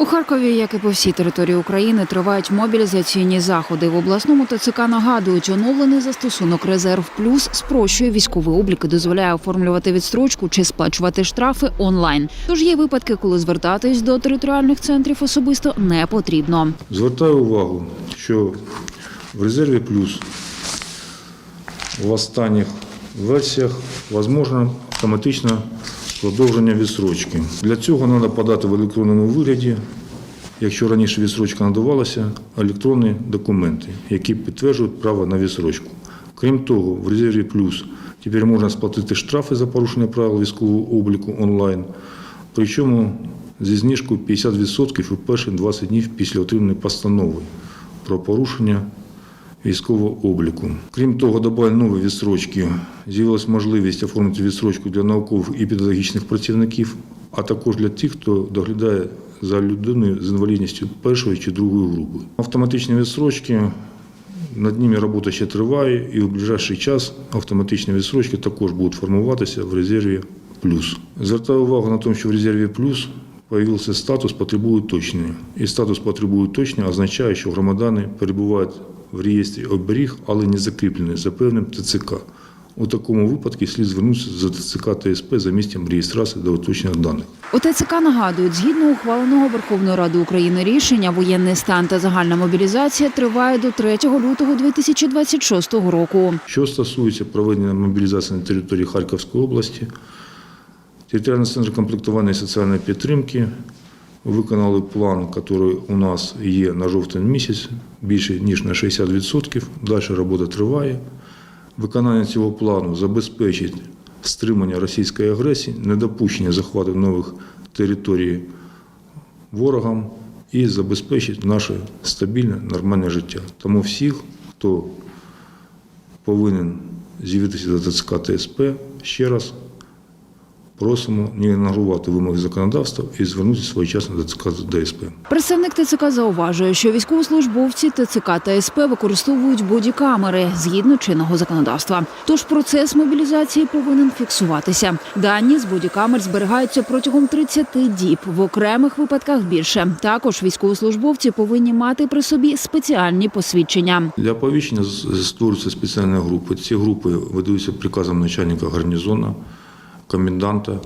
У Харкові, як і по всій території України, тривають мобілізаційні заходи. В обласному ТЦК нагадують, оновлений застосунок Резерв Плюс спрощує військовий облік і дозволяє оформлювати відстрочку чи сплачувати штрафи онлайн. Тож є випадки, коли звертатись до територіальних центрів особисто не потрібно. Звертаю увагу, що в резерві плюс в останніх версіях можливо автоматичне продовження відсрочки. Для цього треба подати в електронному вигляді, якщо раніше відсрочка надавалася, електронні документи, які підтверджують право на відсрочку. Крім того, в резерві плюс тепер можна сплатити штрафи за порушення правил військового обліку онлайн, причому зі знижкою 50% у перші 20 днів після отримання постанови про порушення військового обліку. Крім того, додали нові відстрочки. З'явилась можливість оформити відстрочку для наукових і педагогічних працівників, а також для тих, хто доглядає за людиною з інвалідністю першої чи другої групи. Автоматичні відстрочки. Над ними робота ще триває, і в ближайший час автоматичні відстрочки також будуть формуватися в резерві плюс. Звертаю увагу на те, що в резерві плюс появився статус потребує уточнення. І статус потребує уточнення означає, що громадяни перебувають в реєстрі оберіг, але не закріплені за певним ТЦК. У такому випадку слід звернутися за ТЦК ТСП за місцем реєстрації до уточнення даних. У ТЦК нагадують, згідно ухваленого Верховною Радою України рішення, воєнний стан та загальна мобілізація триває до 3 лютого 2026 року. Що стосується проведення мобілізації на території Харківської області, територіальний центр комплектування і соціальної підтримки виконали план, який у нас є на жовтень місяць, більше ніж на 60%. Далі робота триває. Виконання цього плану забезпечить стримання російської агресії, недопущення захвату нових територій ворогам і забезпечить наше стабільне, нормальне життя. Тому всіх, хто повинен з'явитися до ТЦК ТСП, ще раз просимо не ігнорувати вимоги законодавства і звернутися своєчасно до ТЦК ДСП. Представник ТЦК зауважує, що військовослужбовці ТЦК та СП використовують бодікамери згідно чинного законодавства. Тож процес мобілізації повинен фіксуватися. Дані з бодікамер зберігаються протягом 30 діб, в окремих випадках більше. Також військовослужбовці повинні мати при собі спеціальні посвідчення. Для оповіщення з- створюються спеціальні групи. Ці групи ведуться приказом начальника гарнізону, коменданта.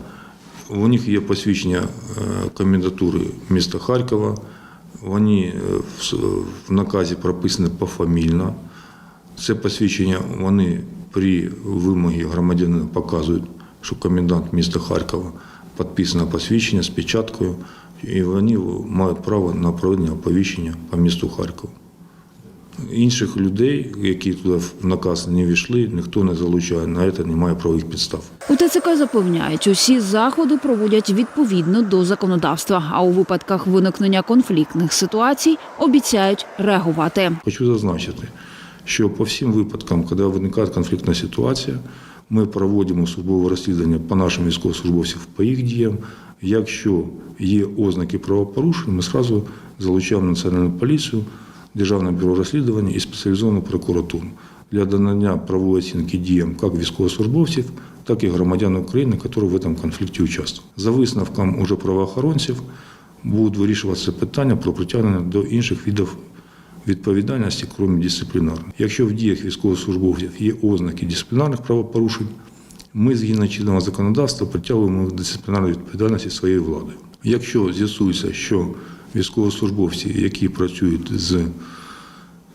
У них є посвідчення е, комендатури міста Харкова. Вони е, в наказі прописані пофамільно. Це посвідчення вони при вимогі громадянина показують, що комендант міста Харкова підписано посвідчення з печаткою, і вони мають право на проведення оповіщення по місту Харкова. Інших людей, які туди в наказ не війшли, ніхто не залучає. На це немає правових підстав. У ТЦК запевняють, усі заходи проводять відповідно до законодавства. А у випадках виникнення конфліктних ситуацій обіцяють реагувати. Хочу зазначити, що по всім випадкам, коли виникає конфліктна ситуація, ми проводимо службове розслідування по нашим військовослужбовцям по їх діям. Якщо є ознаки правопорушень, ми одразу залучаємо національну поліцію, Державне бюро розслідування і спеціалізовану прокуратуру для надання правової оцінки діям як військовослужбовців, так і громадян України, які в цьому конфлікті участвують. За висновком уже правоохоронців будуть вирішуватися питання про притягнення до інших видів відповідальності, крім дисциплінарної. Якщо в діях військовослужбовців є ознаки дисциплінарних правопорушень, ми згідно чинного законодавства притягуємо до дисциплінарної відповідальності своєю владою. Якщо з'ясується, що військовослужбовці, які працюють з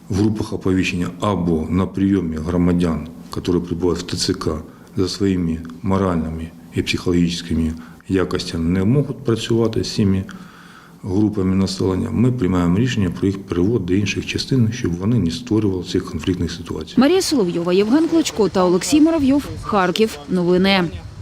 в групах оповіщення або на прийомі громадян, які прибувають в ТЦК за своїми моральними і психологічними якостями, не можуть працювати з цими групами населення, ми приймаємо рішення про їх перевод до інших частин, щоб вони не створювали цих конфліктних ситуацій. Марія Соловйова, Євген Клочко та Олексій Муравйов. Харків. Новини.